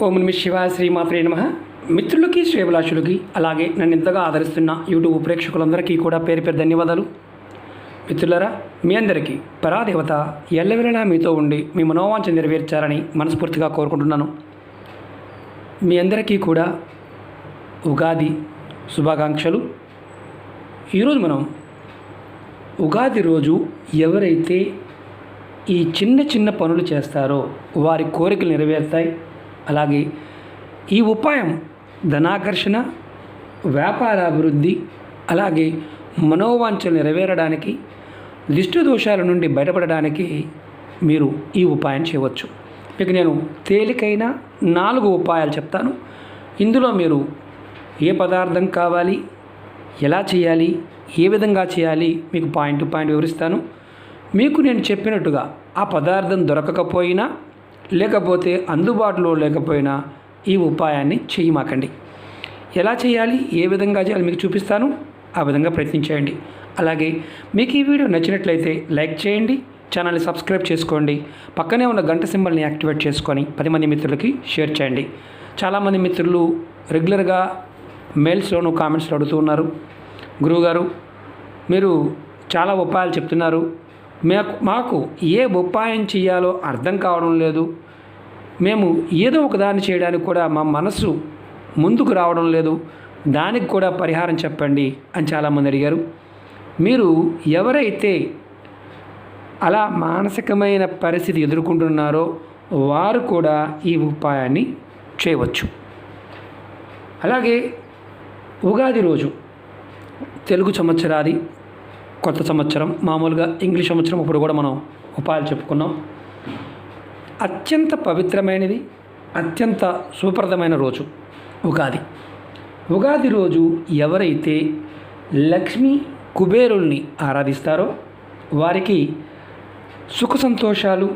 ఓం నమ శివ శ్రీమాత్రే నమ. మిత్రులకి శ్రేభిలాషులకి అలాగే నన్ను ఇంతగా ఆదరిస్తున్న యూట్యూబ్ ప్రేక్షకులందరికీ కూడా పేరు పేరు ధన్యవాదాలు. మిత్రులరా మీ అందరికీ పరాదేవత ఎల్లవేళలా మీతో ఉండి మీ మనోవాంఛ నెరవేర్చాలని మనస్ఫూర్తిగా కోరుకుంటున్నాను. మీ అందరికీ కూడా ఉగాది శుభాకాంక్షలు. ఈరోజు మనం ఉగాది రోజు ఎవరైతే ఈ చిన్న చిన్న పనులు చేస్తారో వారి కోరికలు నెరవేరుతాయి. అలాగే ఈ ఉపాయం ధనాకర్షణ వ్యాపార అభివృద్ధి అలాగే మనోవాంఛలు నెరవేరడానికి దిష్టి దోషాల నుండి బయటపడడానికి మీరు ఈ ఉపాయం చేయవచ్చు. మీకు నేను తేలికైన నాలుగు ఉపాయాలు చెప్తాను. ఇందులో మీరు ఏ పదార్థం కావాలి ఎలా చేయాలి ఏ విధంగా చేయాలి మీకు పాయింట్ టు పాయింట్ వివరిస్తాను. మీకు నేను చెప్పినట్టుగా ఆ పదార్థం దొరకకపోయినా లేకపోతే అందుబాటులో లేకపోయినా ఈ ఉపాయాన్ని చేయమాకండి. ఎలా చేయాలి? ఏ విధంగా చేయాలి? మీకు చూపిస్తాను. ఆ విధంగా ప్రయత్నించేయండి. అలాగే మీకు ఈ వీడియో నచ్చినట్లయితే లైక్ చేయండి ఛానల్ని సబ్స్క్రైబ్ చేసుకోండి పక్కనే ఉన్న గంట సింబల్ని యాక్టివేట్ చేసుకొని పది మంది మిత్రులకి షేర్ చేయండి. చాలామంది మిత్రులు రెగ్యులర్గా మెయిల్స్లోనూ కామెంట్స్లో అడుగుతూ ఉన్నారు. గురువుగారు మీరు చాలా ఉపాయాలు చెప్తున్నారు. మాకు మాకు ఏ ఉపాయం చేయాలో అర్థం కావడం లేదు. మేము ఏదో ఒకదాన్ని చేయడానికి కూడా మా మనసు ముందుకు రావడం లేదు. దానికి కూడా పరిహారం చెప్పండి అని చాలామంది అడిగారు. మీరు ఎవరైతే అలా మానసికమైన పరిస్థితి ఎదుర్కొంటున్నారో వారు కూడా ఈ ఉపాయాన్ని చేయవచ్చు. అలాగే ఉగాది రోజు తెలుగు సంవత్సరాది కొత్త సంవత్సరం మామూలుగా ఇంగ్లీష్ సంవత్సరం ఇప్పుడు కూడా మనం ఉపాయాలు చెప్పుకున్నాం. అత్యంత పవిత్రమైనది అత్యంత సుప్రదమైన రోజు ఉగాది. ఉగాది రోజు ఎవరైతే లక్ష్మీ కుబేరుల్ని ఆరాధిస్తారో వారికి సుఖ సంతోషాలు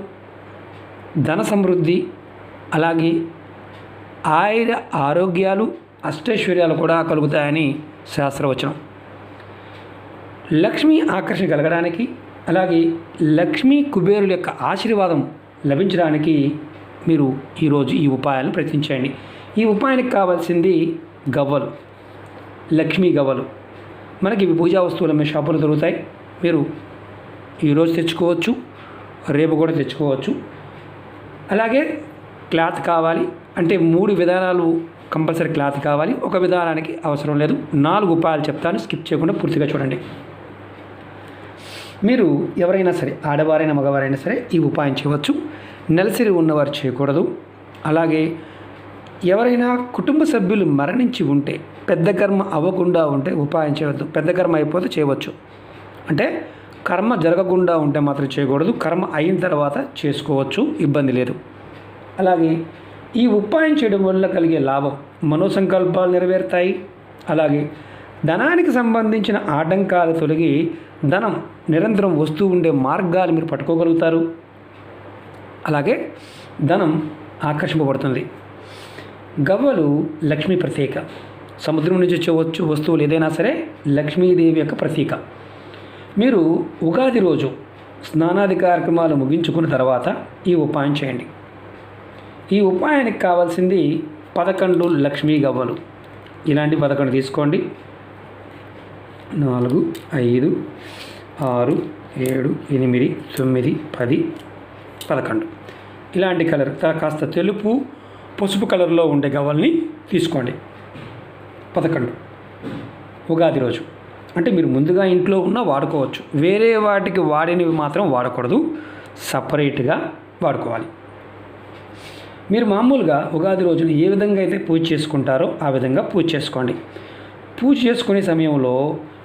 ధన సమృద్ధి అలాగే ఆయుర ఆరోగ్యాలు అష్టైశ్వర్యాలు కూడా కలుగుతాయని శాస్త్రవచనం. లక్ష్మీ ఆకర్షణ కలగడానికి అలాగే లక్ష్మీ కుబేరుల యొక్క ఆశీర్వాదం లభించడానికి మీరు ఈరోజు ఈ ఉపాయాలను ప్రయత్నించండి. ఈ ఉపాయానికి కావాల్సింది గవ్వలు లక్ష్మీ గవ్వలు. మనకి ఇవి పూజా వస్తువులు మీ షాపులు దొరుకుతాయి. మీరు ఈరోజు తెచ్చుకోవచ్చు రేపు కూడా తెచ్చుకోవచ్చు. అలాగే క్లాత్ కావాలి అంటే మూడు విధానాలు కంపల్సరీ క్లాత్ కావాలి. ఒక విధానానికి అవసరం లేదు. నాలుగు ఉపాయాలు చెప్తాను. స్కిప్ చేయకుండా పూర్తిగా చూడండి. మీరు ఎవరైనా సరే ఆడవారైనా మగవారైనా సరే ఈ ఉపాయం చేయవచ్చు. నెలసిరి ఉన్నవారు చేయకూడదు. అలాగే ఎవరైనా కుటుంబ సభ్యులు మరణించి ఉంటే పెద్ద కర్మ అవ్వకుండా ఉంటే ఉపాయం చేయవద్దు. పెద్ద కర్మ అయిపోతే చేయవచ్చు. అంటే కర్మ జరగకుండా ఉంటే మాత్రం చేయకూడదు. కర్మ అయిన తర్వాత చేసుకోవచ్చు. ఇబ్బంది లేదు. అలాగే ఈ ఉపాయం చేయడం వల్ల కలిగే లాభం మనోసంకల్పాలు నెరవేరుతాయి. అలాగే ధనానికి సంబంధించిన ఆటంకాలు తొలగి ధనం నిరంతరం వస్తూ ఉండే మార్గాలు మీరు పట్టుకోగలుగుతారు. అలాగే ధనం ఆకర్షింపబడుతుంది. గవ్వలు లక్ష్మీ ప్రతీక. సముద్రం నుంచి వచ్చే వస్తువులు ఏదైనా సరే లక్ష్మీదేవి యొక్క ప్రతీక. మీరు ఉగాది రోజు స్నానాది కార్యక్రమాలు ముగించుకున్న తర్వాత ఈ ఉపాయం చేయండి. ఈ ఉపాయానికి కావాల్సింది పదకొండు లక్ష్మీ గవ్వలు. ఇలాంటి పదకొండు తీసుకోండి. నాలుగు ఐదు ఆరు ఏడు ఎనిమిది తొమ్మిది పది పదకొండు. ఇలాంటి కలర్ కా- కాస్త తెలుపు పసుపు కలర్లో ఉండే గవ్వల్ని తీసుకోండి. పదకొండు. ఉగాది రోజు. అంటే మీరు ముందుగా ఇంట్లో ఉన్న వాడుకోవచ్చు. వేరే వాటికి వాడినవి మాత్రం వాడకూడదు. సపరేట్గా వాడుకోవాలి. మీరు మామూలుగా ఉగాది రోజున ఏ విధంగా అయితే పూజ చేసుకుంటారో ఆ విధంగా పూజ చేసుకోండి. పూజ చేసుకునే సమయంలో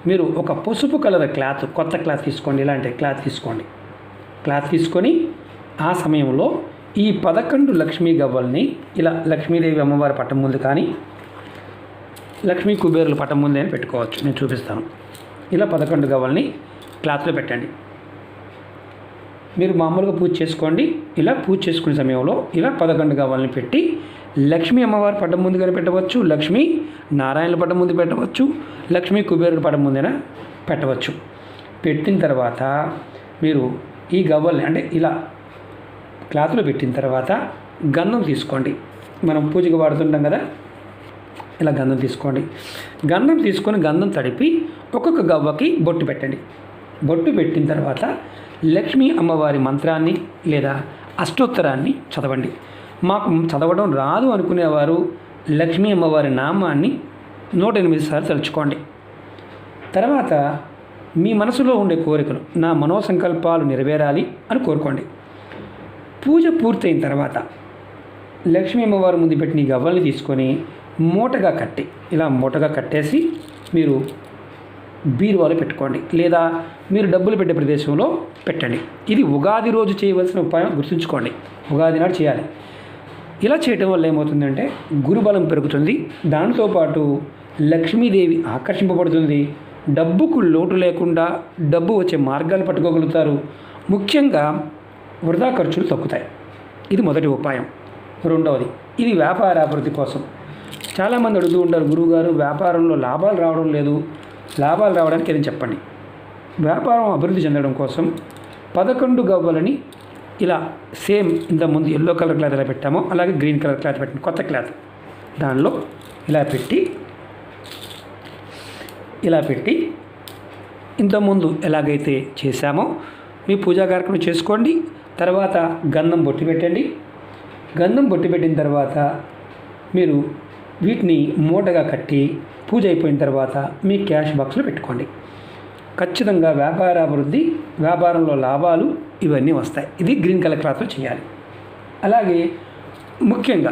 మీరు ఒక పసుపు కలర్ క్లాత్ కొత్త క్లాత్ తీసుకోండి ఇలాంటి క్లాత్ తీసుకోండి. క్లాత్ తీసుకొని ఆ సమయంలో ఈ పదకొండు లక్ష్మీ గవ్వల్ని ఇలా లక్ష్మీదేవి అమ్మవారి పట్టం ముందు కానీ లక్ష్మీ కుబేరులు పట్టం ముందు అని పెట్టుకోవచ్చు. నేను చూపిస్తాను. ఇలా పదకొండు గవ్వల్ని క్లాత్లో పెట్టండి. మీరు మామూలుగా పూజ చేసుకోండి. ఇలా పూజ చేసుకునే సమయంలో ఇలా పదకొండు గవ్వల్ని పెట్టి లక్ష్మీ అమ్మవారి పట్టం ముందుగానే పెట్టవచ్చు. లక్ష్మీ నారాయణ పటం ముందు పెట్టవచ్చు లక్ష్మీ కుబేరుడు పటం ముందైనా పెట్టవచ్చు. పెట్టిన తర్వాత మీరు ఈ గవ్వల్ని అంటే ఇలా క్లాత్లో పెట్టిన తర్వాత గంధం తీసుకోండి. మనం పూజకు వాడుతుంటాం కదా ఇలా గంధం తీసుకోండి. గంధం తీసుకొని గంధం తడిపి ఒక్కొక్క గవ్వకి బొట్టు పెట్టండి. బొట్టు పెట్టిన తర్వాత లక్ష్మీ అమ్మవారి మంత్రాన్ని లేదా అష్టోత్తరాన్ని చదవండి. మాకు చదవడం రాదు అనుకునేవారు లక్ష్మీ అమ్మవారి నామాన్ని నూట ఎనిమిది సార్లు తలుచుకోండి. తర్వాత మీ మనసులో ఉండే కోరికలు నా మనోసంకల్పాలు నెరవేరాలి అని కోరుకోండి. పూజ పూర్తయిన తర్వాత లక్ష్మీ అమ్మవారి ముందు పెట్టిన గవ్వల్ని తీసుకొని మూటగా కట్టి ఇలా మూటగా కట్టేసి మీరు బీరువాలో పెట్టుకోండి. లేదా మీరు డబ్బులు పెట్టే ప్రదేశంలో పెట్టండి. ఇది ఉగాది రోజు చేయవలసిన ఉపాయం గుర్తుంచుకోండి. ఉగాది నాడు చేయాలి. ఇలా చేయటం వల్ల ఏమవుతుందంటే గురుబలం పెరుగుతుంది. దాంతోపాటు లక్ష్మీదేవి ఆకర్షింపబడుతుంది. డబ్బుకు లోటు లేకుండా డబ్బు వచ్చే మార్గాలు పట్టుకోగలుగుతారు. ముఖ్యంగా వృధా ఖర్చులు తగ్గుతాయి. ఇది మొదటి ఉపాయం. రెండవది ఇది వ్యాపార అభివృద్ధి కోసం. చాలామంది అడుగుతూ ఉంటారు గురువుగారు వ్యాపారంలో లాభాలు రావడం లేదు. లాభాలు రావడానికి ఏదైనా చెప్పండి. వ్యాపారం అభివృద్ధి చెందడం కోసం పదకొండు గవ్వలని ఇలా సేమ్ ఇంతకుముందు ఎల్లో కలర్ క్లాత్ ఎలా పెట్టామో అలాగే గ్రీన్ కలర్ క్లాత్ పెట్టండి కొత్త క్లాత్. దానిలో ఇలా పెట్టి ఇలా పెట్టి ఇంతకుముందు ఎలాగైతే చేశామో మీ పూజా కార్యక్రమం చేసుకోండి. తర్వాత గంధం బొట్టి పెట్టండి. గంధం బొట్టి పెట్టిన తర్వాత మీరు వీటిని మూటగా కట్టి పూజ అయిపోయిన తర్వాత మీ క్యాష్ బాక్స్లో పెట్టుకోండి. ఖచ్చితంగా వ్యాపార అభివృద్ధి వ్యాపారంలో లాభాలు ఇవన్నీ వస్తాయి. ఇది గ్రీన్ కలర్ క్లాత్లో చేయాలి. అలాగే ముఖ్యంగా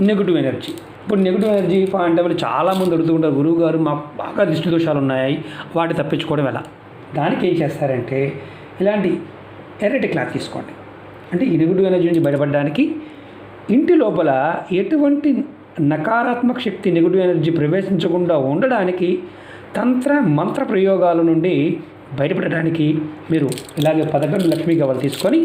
నెగిటివ్ ఎనర్జీ. ఇప్పుడు నెగిటివ్ ఎనర్జీ పాయింట్ ఆఫ్ చాలామంది అడుగుతూ ఉంటారు గురువు గారు మాకు బాగా దిష్టి దోషాలు ఉన్నాయి వాటి తప్పించుకోవడం ఎలా? దానికి ఏం చేస్తారంటే ఇలాంటి ఎర్రటి క్లాత్ తీసుకోండి. అంటే ఈ నెగిటివ్ ఎనర్జీ నుంచి బయటపడడానికి ఇంటి లోపల ఎటువంటి నకారాత్మక శక్తి నెగిటివ్ ఎనర్జీ ప్రవేశించకుండా ఉండడానికి తంత్ర మంత్ర ప్రయోగాల నుండి బయటపడడానికి మీరు ఇలాగే పదకొండు లక్ష్మీ గవ్వలు తీసుకొని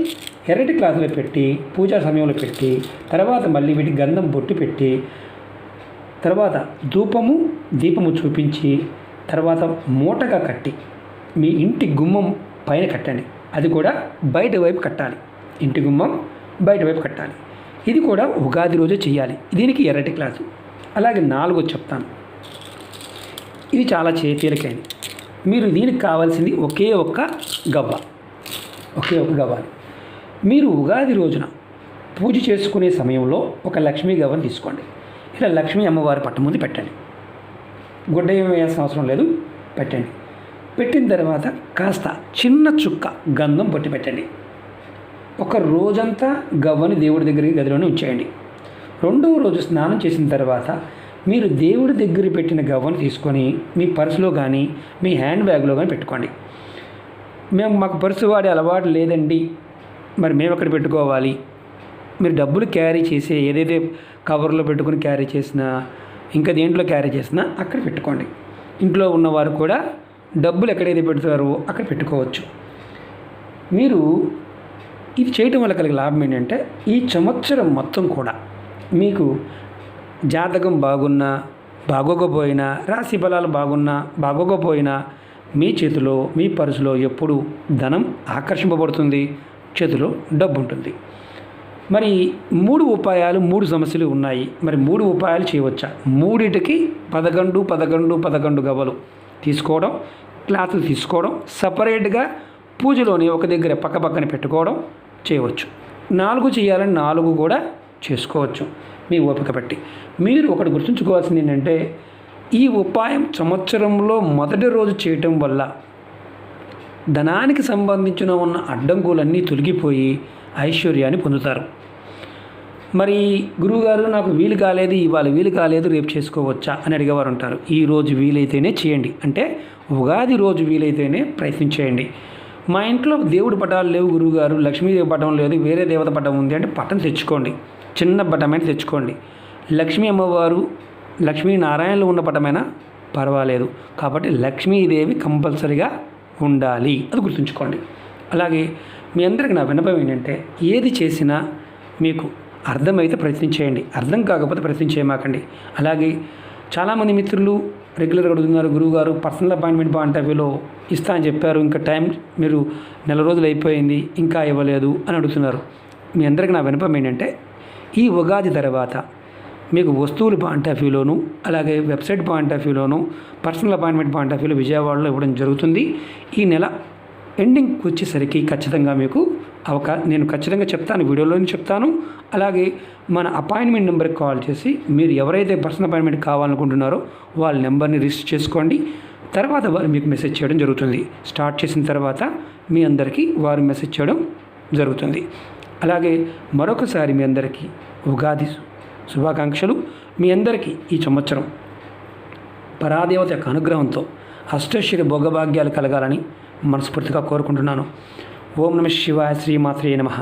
ఎర్రటి క్లాసులో పెట్టి పూజా సమయంలో పెట్టి తర్వాత మళ్ళీ వీటి గంధం బొట్టు పెట్టి తర్వాత ధూపము దీపము చూపించి తర్వాత మూటగా కట్టి మీ ఇంటి గుమ్మం పైన కట్టండి. అది కూడా బయట వైపు కట్టాలి. ఇంటి గుమ్మం బయట వైపు కట్టాలి. ఇది కూడా ఉగాది రోజే చేయాలి దీనికి ఎర్రటి క్లాసు అలాగే నాలుగో చెప్తాను. ఇది చాలా చేతీలకైంది మీరు దీనికి కావాల్సింది ఒకే ఒక్క గవ్వ. ఒకే ఒక గవ్వాలి. మీరు ఉగాది రోజున పూజ చేసుకునే సమయంలో ఒక లక్ష్మీ గవ్వను తీసుకోండి. ఇలా లక్ష్మీ అమ్మవారి పట్టు ముందు పెట్టండి. గుడ్డ ఏమి వేయాల్సిన అవసరం లేదు పెట్టండి. పెట్టిన తర్వాత కాస్త చిన్న చుక్క గంధం పట్టి పెట్టండి. ఒక రోజంతా గవ్వని దేవుడి దగ్గరికి గదిలోనే ఉంచేయండి. రెండవ రోజు స్నానం చేసిన తర్వాత మీరు దేవుడి దగ్గర పెట్టిన గవ్వను తీసుకొని మీ పర్సులో కానీ మీ హ్యాండ్ బ్యాగ్లో కానీ పెట్టుకోండి. మేము మాకు పర్సు వాడే అలవాటు లేదండి. మరి మేము ఎక్కడ పెట్టుకోవాలి? మీరు డబ్బులు క్యారీ చేసే ఏదైతే కవర్లో పెట్టుకుని క్యారీ చేసినా ఇంకా దేంట్లో క్యారీ చేసినా అక్కడ పెట్టుకోండి. ఇంట్లో ఉన్నవారు కూడా డబ్బులు ఎక్కడైతే పెడతారో అక్కడ పెట్టుకోవచ్చు. మీరు ఇది చేయటం వల్ల కలిగే లాభం ఏంటంటే ఈ సంవత్సరం మొత్తం కూడా మీకు జాతకం బాగున్నా బాగోకపోయినా రాశి ఫలాలు బాగున్నా బాగోకపోయినా మీ చేతిలో మీ పర్సులో ఎప్పుడు ధనం ఆకర్షింపబడుతుంది చేతిలో డబ్బు ఉంటుంది మరి మూడు ఉపాయాలు మూడు సమస్యలు ఉన్నాయి. మరి మూడు ఉపాయాలు చేయవచ్చా? మూడిటికి పదకొండు పదకొండు పదకొండు గవ్వలు తీసుకోవడం క్లాతులు తీసుకోవడం సపరేట్గా పూజలోని ఒక దగ్గర పక్క పక్కన పెట్టుకోవడం చేయవచ్చు. నాలుగు చేయాలని నాలుగు కూడా చేసుకోవచ్చు. మీ ఓపిక బట్టి. మీరు ఒకటి గుర్తుంచుకోవాల్సింది ఏంటంటే ఈ ఉపాయం సంవత్సరంలో మొదటి రోజు చేయటం వల్ల ధనానికి సంబంధించిన ఉన్న అడ్డంకులన్నీ తొలగిపోయి ఐశ్వర్యాన్ని పొందుతారు. మరి గురువుగారు నాకు వీలు కాలేదు ఇవాళ వీలు కాలేదు రేపు చేసుకోవచ్చా? అని అడిగేవారు ఉంటారు ఈ రోజు వీలైతేనే చేయండి. అంటే ఉగాది రోజు వీలైతేనే ప్రయత్నం చేయండి. మా ఇంట్లో దేవుడి పటాలు లేవు గురువుగారు లక్ష్మీదేవి పటం లేదు వేరే దేవత పటం ఉంది అంటే పటం తెచ్చుకోండి. చిన్న పటమైన తెచ్చుకోండి. లక్ష్మీ అమ్మవారు లక్ష్మీనారాయణలో ఉన్న పటమైనా పర్వాలేదు. కాబట్టి లక్ష్మీదేవి కంపల్సరిగా ఉండాలి. అది గుర్తుంచుకోండి. అలాగే మీ అందరికి నా విన్నపం ఏంటంటే ఏది చేసినా మీకు అర్థమైతే ప్రయత్నం చేయండి. అర్థం కాకపోతే ప్రయత్నం చేయమాకండి. అలాగే చాలామంది మిత్రులు రెగ్యులర్గా అడుగుతున్నారు గురువుగారు పర్సనల్ అపాయింట్మెంట్ పాయింట్ ఇస్తా అని చెప్పారు. ఇంకా టైం మీరు నెల రోజులు అయిపోయింది ఇంకా ఇవ్వలేదు అని అడుగుతున్నారు. మీ అందరికి నా వినపం ఏంటంటే ఈ ఉగాది తర్వాత మీకు వస్తువుల పాయింట్ ఆఫ్ వ్యూలోను అలాగే వెబ్సైట్ పాయింట్ ఆఫ్ వ్యూలోను పర్సనల్ అపాయింట్మెంట్ పాయింట్ ఆఫ్ వ్యూలో విజయవాడలో ఇవ్వడం జరుగుతుంది. ఈ నెల ఎండింగ్కి వచ్చేసరికి ఖచ్చితంగా మీకు అవకా నేను ఖచ్చితంగా చెప్తాను వీడియోలోనే చెప్తాను. అలాగే మన అపాయింట్మెంట్ నెంబర్కి కాల్ చేసి మీరు ఎవరైతే పర్సనల్ అపాయింట్మెంట్ కావాలనుకుంటున్నారో వాళ్ళ నెంబర్ని రిజిస్టర్ చేసుకోండి. తర్వాత వారు మీకు మెసేజ్ చేయడం జరుగుతుంది. స్టార్ట్ చేసిన తర్వాత మీ అందరికీ వారు మెసేజ్ చేయడం జరుగుతుంది. అలాగే మరొకసారి మీ అందరికీ ఉగాది శుభాకాంక్షలు. మీ అందరికీ ఈ సంవత్సరం పరాదేవత యొక్క అనుగ్రహంతో అష్టశ్వరి భోగభాగ్యాలు కలగాలని మనస్ఫూర్తిగా కోరుకుంటున్నాను. ఓం నమ శివాయ శ్రీమాత్రే నమః.